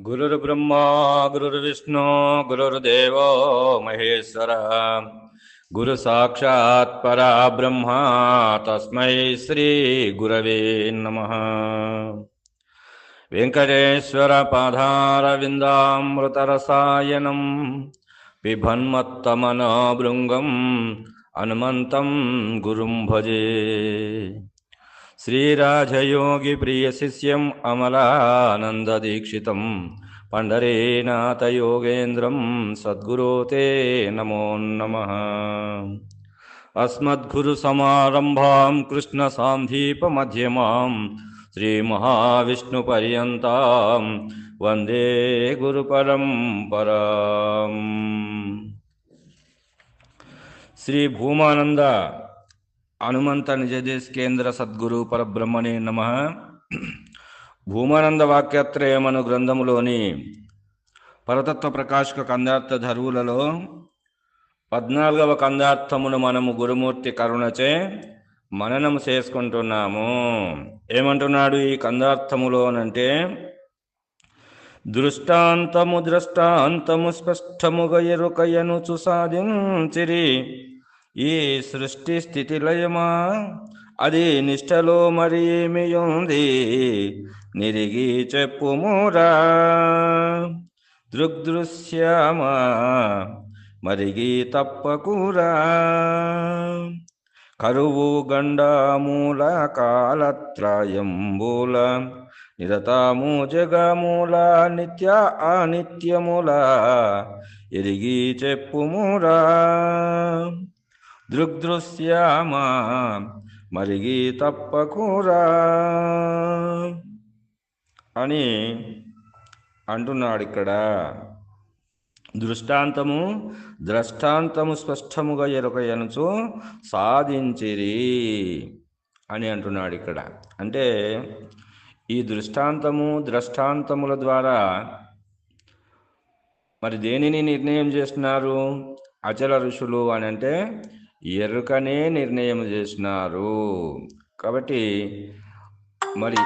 गुरुर्ब्रह्मा गुरुर्विष्णु गुरुर्देवो महेश्वर। गुरु साक्षात् परा ब्रह्मा तस्मै श्रीगुरवे नमः। वेङ्कटेश्वरपादारविन्दामृतरसायनं पिबन्मत्तमनभृङ्गम् हनुमन्तं गुरुं भजे श्रीराजयोगिप्रियशिष्यम् अमलानन्ददीक्षितं पण्डरेनाथयोगेन्द्रं सद्गुरो ते नमो नमः अस्मद्गुरुसमारम्भां कृष्णसान्दीपमध्यमां श्रीमहाविष्णुपर्यन्तां वन्दे गुरुपरम्पराम् श्रीभूमानन्द హనుమంత నిజదేశ్ కేంద్ర సద్గురు పరబ్రహ్మణే నమ. భూమానంద వాక్యత్రయమను గ్రంథములోని పరతత్వ ప్రకాశక కందార్థ ధరువులలో పద్నాలుగవ కందార్థమును మనము గురుమూర్తి కరుణచే మననం చేసుకుంటున్నాము. ఏమంటున్నాడు ఈ కందార్థములోనంటే దృష్టాంతము ద్రష్టాంతము స్పష్టముగా ఎరుకయనుచు సాధించిరి ఈ సృష్టి స్థితి లయమా అది నిష్టలో మరి ఏమి ఉంది? నిరిగి చెప్పుమురా దృగ్దృశ్యమా? మరిగి తప్పకురా కరువు గండమూల కాలత్రయంబూల నిరతాము జగమూల నిత్య అనిత్యముల ఎరిగి చెప్పుమురా దృగ్దృశ్యామా మరిగి తప్పకురా. అని అంటున్నాడు ఇక్కడ దృష్టాంతము ద్రష్టాంతము స్పష్టముగా ఎరుకయనుచు సాధించిరి అని అంటున్నాడు ఇక్కడ అంటే ఈ దృష్టాంతము ద్రష్టాంతముల ద్వారా మరి దేనిని నిర్ణయం చేస్తున్నారు? అచల ఋషులు అని అంటే ఎరుకనే నిర్ణయం చేసినారు. కాబట్టి మరి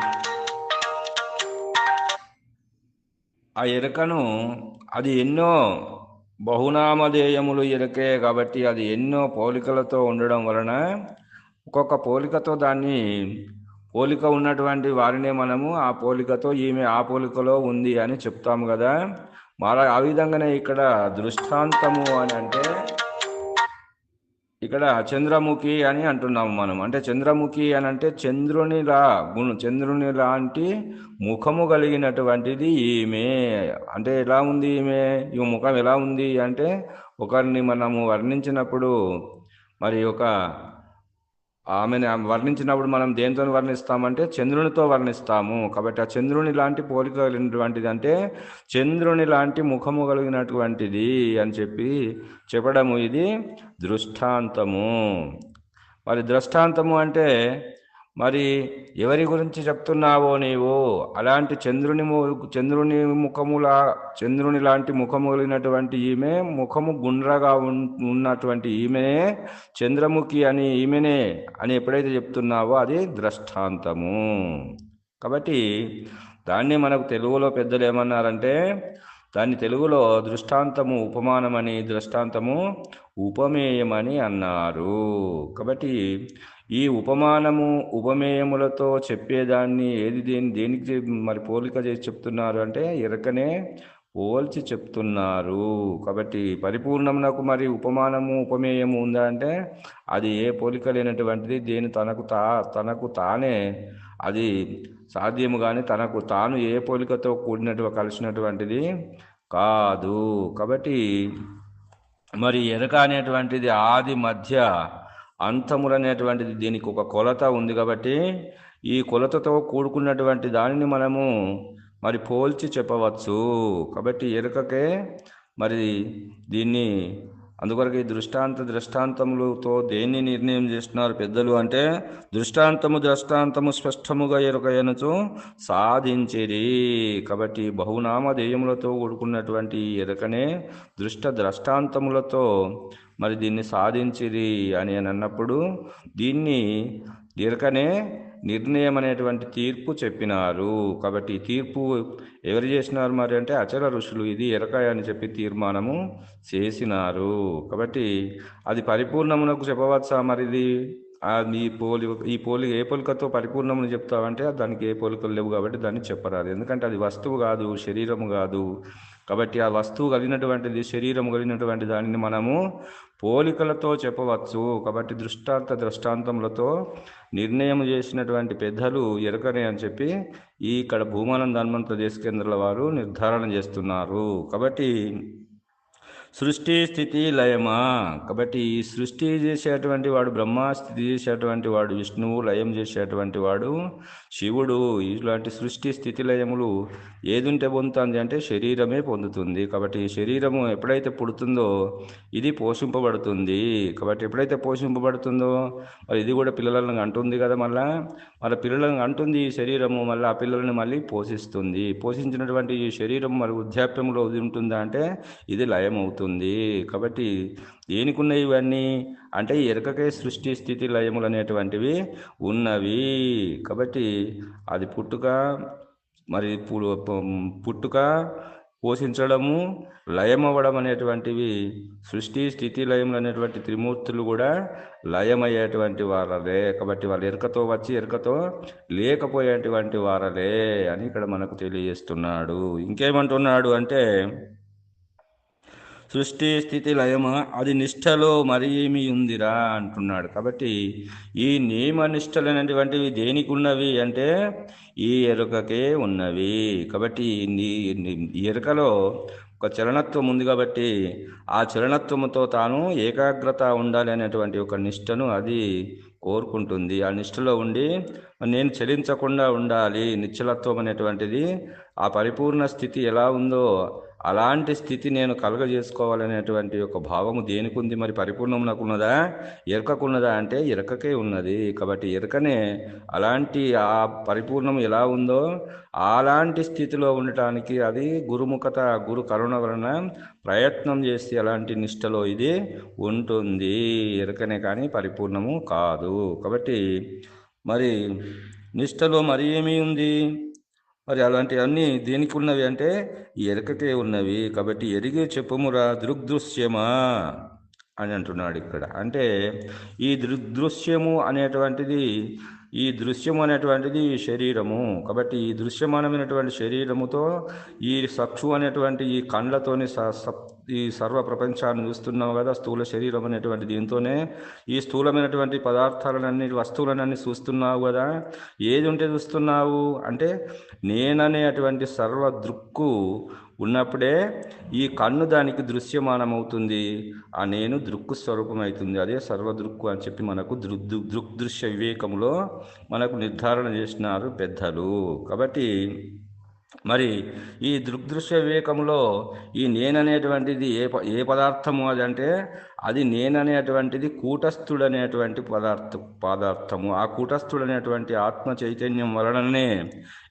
ఆ ఎరుకను అది ఎన్నో బహునామధేయములు ఎరుకే కాబట్టి అది ఎన్నో పోలికలతో ఉండడం వలన ఒక్కొక్క పోలికతో దాన్ని పోలిక ఉన్నటువంటి వారినే మనము ఆ పోలికతో ఈమె ఆ పోలికలో ఉంది అని చెప్తాము కదా. మరి ఆ విధంగానే ఇక్కడ దృష్టాంతము అని అంటే ఇక్కడ చంద్రముఖి అని అంటున్నాము మనం. అంటే చంద్రముఖి అని అంటే చంద్రునిలా గుణ చంద్రుని లాంటి ముఖము కలిగినటువంటిది ఈమె. అంటే ఎలా ఉంది ఈమె? ఈ ముఖం ఎలా ఉంది అంటే ఒకరిని మనము వర్ణించినప్పుడు మరి ఒక ఆమెను వర్ణించినప్పుడు మనం దేనితో వర్ణిస్తామంటే చంద్రునితో వర్ణిస్తాము. కాబట్టి ఆ చంద్రుని లాంటి పోలిక కలిగినటువంటిది అంటే చంద్రుని లాంటి ముఖము కలిగినటువంటిది అని చెప్పి చెప్పడము ఇది దృష్టాంతము. మరి దృష్టాంతము అంటే మరి ఎవరి గురించి చెప్తున్నావో నీవు? అలాంటి చంద్రుని చంద్రుని ముఖములా చంద్రుని లాంటి ముఖములినటువంటి ఈమె ముఖము గుండ్రగా ఉన్నటువంటి ఈమెనే చంద్రముఖి అని ఈమెనే అని ఎప్పుడైతే చెప్తున్నావో అది ద్రష్టాంతము. కాబట్టి దాన్ని మనకు తెలుగులో పెద్దలు ఏమన్నారంటే దాన్ని తెలుగులో దృష్టాంతము ఉపమానమని దృష్టాంతము ఉపమేయమని అన్నారు. కాబట్టి ఈ ఉపమానము ఉపమేయములతో చెప్పేదాన్ని ఏది దేని దేనికి మరి పోలిక చేసి చెప్తున్నారు అంటే ఎరకనే పోల్చి చెప్తున్నారు. కాబట్టి పరిపూర్ణమునకు మరి ఉపమానము ఉపమేయము ఉందా అంటే అది ఏ పోలిక లేనటువంటిది దేని తనకు తా తనకు తానే అది సాధ్యము కానీ తనకు తాను ఏ పోలికతో కూడినట్టు కలిసినటువంటిది కాదు. కాబట్టి మరి ఎరక అనేటువంటిది ఆది మధ్య అంతములు అనేటువంటిది దీనికి ఒక కొలత ఉంది కాబట్టి ఈ కొలతతో కూడుకున్నటువంటి దానిని మనము మరి పోల్చి చెప్పవచ్చు. కాబట్టి ఎరుకకే మరి దీన్ని అందుకొరకు ఈ దృష్టాంత దృష్టాంతములతో దేన్ని నిర్ణయం చేస్తున్నారు పెద్దలు అంటే దృష్టాంతము దృష్టాంతము స్పష్టముగా ఎరుకయనచు సాధించిరి కాబట్టి బహునామధేయములతో కూడుకున్నటువంటి ఎరుకనే దృష్ట ద్రష్టాంతములతో మరి దీన్ని సాధించిరి అని అన్నప్పుడు దీన్ని దీర్ఘనే నిర్ణయం అనేటువంటి తీర్పు చెప్పినారు. కాబట్టి ఈ తీర్పు ఎవరు చేసినారు మరి అంటే అచల ఋషులు ఇది ఎరకాయ అని చెప్పి తీర్మానము చేసినారు. కాబట్టి అది పరిపూర్ణమునకు చెప్పవచ్చా మరి ఇది? ఈ పోలి ఈ పోలి ఏ పోలికతో పరిపూర్ణమును చెప్తావంటే దానికి ఏ పోలికలు లేవు కాబట్టి దాన్ని చెప్పరాదు. ఎందుకంటే అది వస్తువు కాదు శరీరము కాదు. కాబట్టి ఆ వస్తువు కలిగినటువంటిది శరీరం కలిగినటువంటి దానిని మనము పోలికలతో చెప్పవచ్చు. కాబట్టి దృష్టాంత దృష్టాంతములతో నిర్ణయం చేసినటువంటి పెద్దలు ఎరకనే అని చెప్పి ఈ ఇక్కడ భూమానం హనుమంత దేశ కేంద్రాల వారు నిర్ధారణ చేస్తున్నారు. కాబట్టి సృష్టి స్థితి లయమా? కాబట్టి ఈ సృష్టి చేసేటువంటి వాడు బ్రహ్మ స్థితి చేసేటువంటి వాడు విష్ణువు లయం చేసేటువంటి వాడు శివుడు. ఇలాంటి సృష్టి స్థితి లయములు ఏదుంటే పొందుతుంది అంటే శరీరమే పొందుతుంది. కాబట్టి ఈ శరీరము ఎప్పుడైతే పుడుతుందో ఇది పోషింపబడుతుంది. కాబట్టి ఎప్పుడైతే పోషింపబడుతుందో మరి ఇది కూడా పిల్లలను అంటుంది కదా మళ్ళా. మన పిల్లలను అంటుంది ఈ శరీరము మళ్ళీ ఆ పిల్లల్ని మళ్ళీ పోషిస్తుంది. పోషించినటువంటి ఈ శరీరం మరి వృద్ధాప్యంలో ఉంటుందా అంటే ఇది లయం అవుతుంది కాబట్టి దేనికున్న ఇవన్నీ అంటే ఎరకకే సృష్టి స్థితి లయములు అనేటువంటివి ఉన్నవి. కాబట్టి అది పుట్టుక మరి పు- పుట్టుక పోషించడము లయమవ్వడం అనేటువంటివి సృష్టి స్థితి లయములు అనేటువంటి త్రిమూర్తులు కూడా లయమయ్యేటువంటి వారలే. కాబట్టి వాళ్ళు ఎరకతో వచ్చి ఎరకతో లేకపోయేటువంటి వారలే అని ఇక్కడ మనకు తెలియజేస్తున్నాడు. ఇంకేమంటున్నాడు అంటే సృష్టి స్థితి లయము అది నిష్టలో మరి ఏమి ఉందిరా అంటున్నాడు. కాబట్టి ఈ నియమ నిష్టలైనటువంటివి దేనికి ఉన్నవి అంటే ఈ ఎరుకకే ఉన్నవి. కాబట్టి ఈ ఈ ఎరుకలో ఒక చలనత్వం ఉంది కాబట్టి ఆ చలనత్వముతో తాను ఏకాగ్రత ఉండాలి అనేటువంటి ఒక నిష్టను అది కోరుకుంటుంది. ఆ నిష్టలో ఉండి నేను చలించకుండా ఉండాలి నిశ్చలత్వం అనేటువంటిది ఆ పరిపూర్ణ స్థితి ఎలా ఉందో అలాంటి స్థితి నేను కలగజేసుకోవాలనేటువంటి ఒక భావము దేనికి ఉంది మరి పరిపూర్ణమునకున్నదా? ఎరకకున్నదా అంటే ఎరకకే ఉన్నది. కాబట్టి ఎరకనే అలాంటి ఆ పరిపూర్ణం ఎలా ఉందో అలాంటి స్థితిలో ఉండటానికి అది గురుముఖత గురు కరుణ వలన ప్రయత్నం చేసి అలాంటి నిష్టలో ఇది ఉంటుంది. ఎరకనే కానీ పరిపూర్ణము కాదు. కాబట్టి మరి నిష్టలో మరి ఏమి ఉంది? మరి అలాంటివన్నీ దేనికి ఉన్నవి అంటే ఎరకటే ఎరకకే ఉన్నవి. కాబట్టి ఎరిగే చెప్పుమురా దృగ్దృశ్యమా అని అంటున్నాడు ఇక్కడ. అంటే ఈ దృగ్దృశ్యము అనేటువంటిది ఈ దృశ్యము అనేటువంటిది శరీరము. కాబట్టి ఈ దృశ్యమానమైనటువంటి శరీరముతో ఈ సక్షు అనేటువంటి ఈ కండ్లతోని స ఈ సర్వ ప్రపంచాన్ని చూస్తున్నావు కదా స్థూల శరీరం అనేటువంటి దీంతోనే. ఈ స్థూలమైనటువంటి పదార్థాలన్నీ వస్తువులన్నీ చూస్తున్నావు కదా. ఏది ఉంటే చూస్తున్నావు? అంటే నేననేటువంటి సర్వ దృక్కు ఉన్నప్పుడే ఈ కన్ను దానికి దృశ్యమానమవుతుంది. ఆ నేను దృక్కు స్వరూపమవుతుంది అదే సర్వదృక్కు అని చెప్పి మనకు దృ దృక్దృశ్య వివేకంలో మనకు నిర్ధారణ చేసినారు పెద్దలు. కాబట్టి మరి ఈ దృగ్దృశ్య వివేకంలో ఈ నేననేటువంటిది ఏ ప- ఏ పదార్థము అది అంటే అది నేననేటువంటిది కూటస్థుడనేటువంటి పదార్థ పదార్థము. ఆ కూటస్థుడనేటువంటి ఆత్మ చైతన్యం వలననే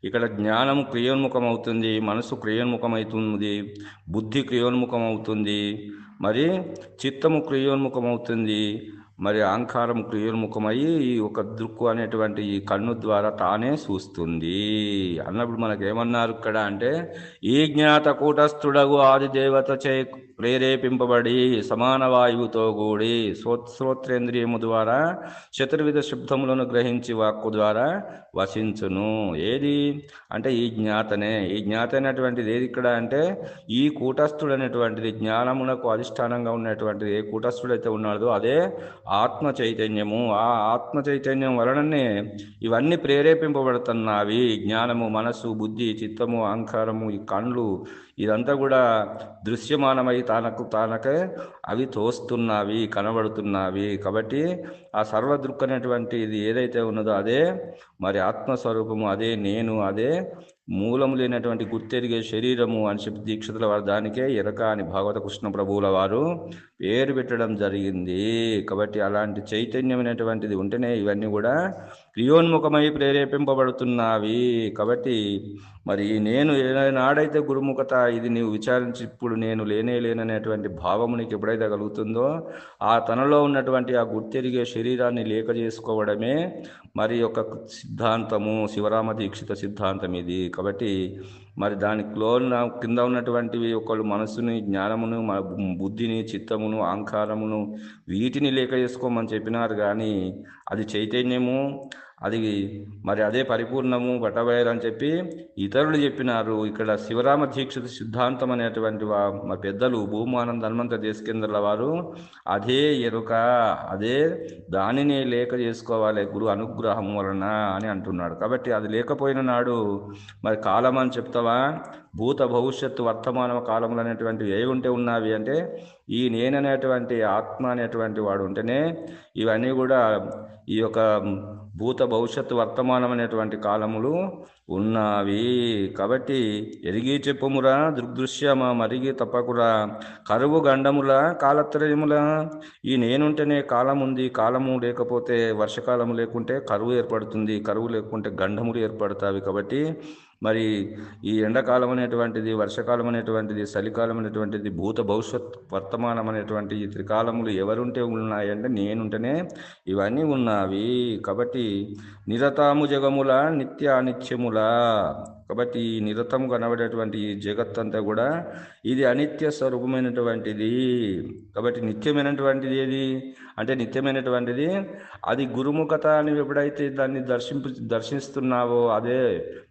ఇక్కడ జ్ఞానము క్రియోన్ముఖమవుతుంది మనసు క్రియోన్ముఖమవుతుంది బుద్ధి క్రియోన్ముఖమవుతుంది మరి చిత్తము క్రియోన్ముఖం అవుతుంది మరి అహంకారం క్రియోన్ముఖమయ్యి ఈ ఒక దృక్కు అనేటువంటి ఈ కన్ను ద్వారా తానే చూస్తుంది. అన్నప్పుడు మనకేమన్నారు ఇక్కడ అంటే ఈ జ్ఞాత కూటస్థుడగు ఆది దేవత చే ప్రేరేపింపబడి సమాన వాయువుతో కూడి శ్రో శ్రోత్రేంద్రియము ద్వారా చతుర్విధ శబ్దములను గ్రహించి వాక్కు ద్వారా వసించును. ఏది? అంటే ఈ జ్ఞాతనే. ఈ జ్ఞాత అయినటువంటిది ఏది ఇక్కడ అంటే ఈ కూటస్థుడు అనేటువంటిది జ్ఞానమునకు అధిష్టానంగా ఉన్నటువంటిది ఏ కూటస్థుడైతే ఉన్నాడో అదే ఆత్మ చైతన్యము ఆ ఆత్మ చైతన్యం వలననే ఇవన్నీ ప్రేరేపింపబడుతున్నవి. జ్ఞానము మనసు బుద్ధి చిత్తము అహంకారము ఈ కండ్లు ఇదంతా కూడా దృశ్యమానమై తనకు తానకే అవి తోస్తున్నవి కనబడుతున్నవి. కాబట్టి ఆ సర్వదృక్ అనేటువంటి ఇది ఏదైతే ఉన్నదో అదే మరి ఆత్మస్వరూపము అదే నేను అదే మూలము లేనటువంటి గుర్తెరిగే శరీరము అని చెప్పి దీక్షితుల వారు దానికే ఎరక అని భాగవత కృష్ణ ప్రభువుల వారు పేరు పెట్టడం జరిగింది. కాబట్టి అలాంటి చైతన్యమైనటువంటిది ఉంటేనే ఇవన్నీ కూడా క్రియోన్ముఖమై ప్రేరేపింపబడుతున్నావి. కాబట్టి మరి నేను ఏనాడైతే గురుముఖత ఇది నీవు విచారించి ఇప్పుడు నేను లేనే లేననేటువంటి భావము నీకు ఎప్పుడైతే కలుగుతుందో ఆ తనలో ఉన్నటువంటి ఆ గుర్తెరిగే శరీరాన్ని లేక చేసుకోవడమే మరి యొక్క సిద్ధాంతము శివరామ దీక్షిత సిద్ధాంతం ఇది కాబట్టి మరి దాని ఉన్న కింద ఉన్నటువంటివి ఒకళ్ళు మనస్సుని జ్ఞానమును మన బుద్ధిని చిత్తమును అహంకారమును వీటిని లేక చేసుకోమని చెప్పినారు కానీ అది చైతన్యము అది మరి అదే పరిపూర్ణము బట్టబయలు అని చెప్పి ఇతరులు చెప్పినారు. ఇక్కడ శివరామ దీక్షిత సిద్ధాంతం అనేటువంటి వా మా పెద్దలు భూమానంద హనుమంత దేశకేంద్రుల వారు అదే ఎరుక అదే దానిని లేక చేసుకోవాలి గురు అనుగ్రహం వలన అని అంటున్నాడు. కాబట్టి అది లేకపోయిన నాడు మరి కాలం అని చెప్తావా? భూత భవిష్యత్తు వర్తమాన కాలంలో అనేటువంటివి ఏ ఉంటే ఉన్నవి అంటే ఈ నేననేటువంటి ఆత్మ అనేటువంటి వాడు ఉంటేనే ఇవన్నీ కూడా ఈ యొక్క భూత భవిష్యత్తు వర్తమానం అనేటువంటి కాలములు ఉన్నవి. కాబట్టి ఎరిగి చెప్పుమురా దృగ్దృశ్యమా మరిగి తప్పకురా కరువు గండముల కాలత్రయముల. ఈ నేనుంటేనే కాలం ఉంది కాలము లేకపోతే వర్షకాలము లేకుంటే కరువు ఏర్పడుతుంది కరువు లేకుంటే గండములు ఏర్పడతాయి కాబట్టి మరి ఈ ఎండాకాలం అనేటువంటిది వర్షకాలం అనేటువంటిది చలికాలం అనేటువంటిది భూత భవిష్యత్ వర్తమానం అనేటువంటి ఈ త్రికాలములు ఎవరుంటే ఉన్నాయంటే నేనుంటేనే ఇవన్నీ ఉన్నవి. కాబట్టి నిరతాము జగముల నిత్య అనిత్యముల కాబట్టి ఈ నిరతం కనబడేటువంటి ఈ జగత్తంతా కూడా ఇది అనిత్య స్వరూపమైనటువంటిది. కాబట్టి నిత్యమైనటువంటిది ఏది? అంటే నిత్యమైనటువంటిది అది గురుముఖత అని ఎప్పుడైతే దాన్ని దర్శింపు దర్శిస్తున్నావో అదే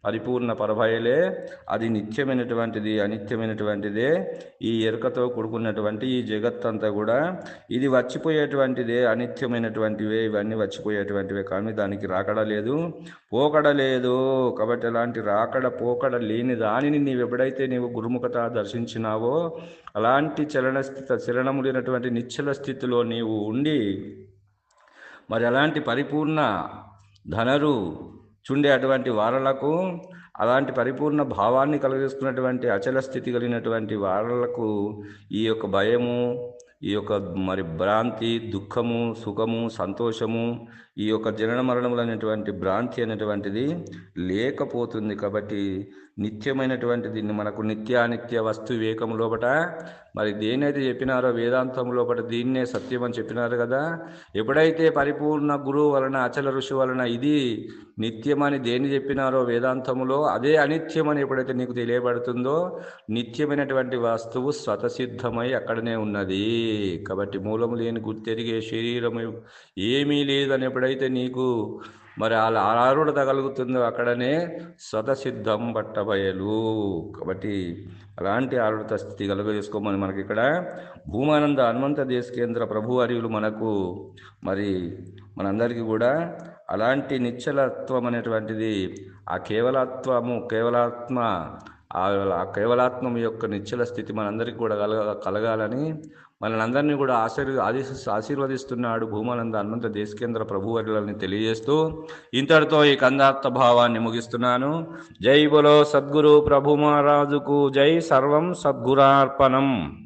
పరిపూర్ణ పరభయలే అది నిత్యమైనటువంటిది అనిత్యమైనటువంటిదే ఈ ఎరుకతో కూడుకున్నటువంటి ఈ జగత్తంతా కూడా ఇది వచ్చిపోయేటువంటిదే అనిత్యమైనటువంటివే ఇవన్నీ వచ్చిపోయేటువంటివే. కానీ దానికి రాకడ లేదు పోకడ లేదు. కాబట్టి అలాంటి రాకడ పోకడ లేని దానిని నీవు ఎప్పుడైతే నీవు గురుముఖత దర్శించినావో అలాంటి చలన స్థితి చలనము లేనటువంటి నిశ్చల స్థితిలో నీవు ఉండి మరి అలాంటి పరిపూర్ణ ధనరు చుండే అటువంటి వారలకు అలాంటి పరిపూర్ణ భావాన్ని కలిగిస్తున్నటువంటి అచల స్థితి కలిగినటువంటి వారలకు ఈ యొక్క భయము ఈ యొక్క మరి భ్రాంతి దుఃఖము సుఖము సంతోషము ఈ యొక్క జనన మరణములు అనేటువంటి భ్రాంతి అనేటువంటిది లేకపోతుంది కాబట్టి నిత్యమైనటువంటి దీన్ని మనకు నిత్యానిత్య వస్తు వివేకము లోపట. మరి దేనైతే చెప్పినారో వేదాంతం లోపల దీన్నే సత్యం అని చెప్పినారు కదా. ఎప్పుడైతే పరిపూర్ణ గురువు వలన అచల ఋషి వలన ఇది నిత్యమని దేని చెప్పినారో వేదాంతములో అదే అనిత్యమని ఎప్పుడైతే నీకు తెలియబడుతుందో నిత్యమైనటువంటి వస్తువు స్వతసిద్ధమై అక్కడనే ఉన్నది. కాబట్టి మూలము లేని గుర్తెరిగే శరీరము ఏమీ లేదని ఎప్పుడైతే నీకు మరి అలా ఆరుడ తగలుగుతుందో అక్కడనే స్వతసిద్ధం బట్టబయలు. కాబట్టి అలాంటి ఆరుడత స్థితి కలుగజేసుకోమని మనకి ఇక్కడ భూమానంద హనుమంత దేశ కేంద్ర ప్రభు అరియులు మనకు మరి మనందరికీ కూడా అలాంటి నిశ్చలత్వం అనేటువంటిది ఆ కేవలత్వము కేవలాత్మ ఆ కేవలాత్మం యొక్క నిశ్చల స్థితి మనందరికీ కూడా కలగ కలగాలని మనందరినీ కూడా ఆశీర్ ఆది ఆశీర్వదిస్తున్నాడు భూమానంద హనుమంత దేశకేంద్ర ప్రభువర్యులని తెలియజేస్తూ ఇంతటితో ఈ కందార్థ భావాన్ని ముగిస్తున్నాను. జై బలో సద్గురు ప్రభు మహారాజుకు జై సర్వం సద్గురార్పణం.